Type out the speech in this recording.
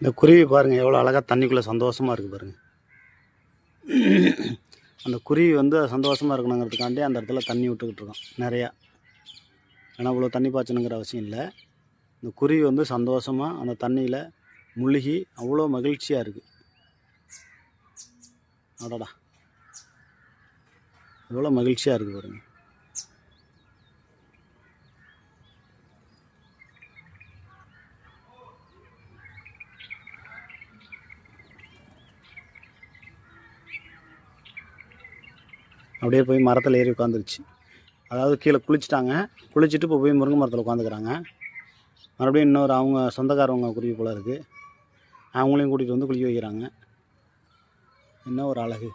இந்த குருவி பாருங்கள் எவ்வளோ அழகாக தண்ணிக்குள்ளே சந்தோஷமாக இருக்குது பாருங்கள் அந்த குருவி வந்து சந்தோஷமாக இருக்கணுங்கிறதுக்காண்டி அந்த இடத்துல தண்ணி விட்டுக்கிட்டு இருக்கோம் நிறையா. ஏன்னா இவ்வளோ தண்ணி பாய்ச்சணுங்கிற அவசியம் இல்லை. இந்த குருவி வந்து சந்தோஷமாக அந்த தண்ணியில் முழுகி அவ்வளோ மகிழ்ச்சியாக இருக்குது அடடா. எவ்வளோ மகிழ்ச்சியாக இருக்குது பாருங்கள் அப்படியே போய் மரத்தில் ஏறி உட்காந்துருச்சு. அதாவது கீழே குளிச்சிட்டாங்க. குளிச்சுட்டு இப்போ போய் முருங்கை மரத்தில் உட்காந்துக்கிறாங்க. மறுபடியும் இன்னொரு அவங்க சொந்தக்காரவங்க குருவி போல இருக்குது அவங்களையும் கூட்டிகிட்டு வந்து குளிக்க வைக்கிறாங்க. என்ன ஒரு அழகு.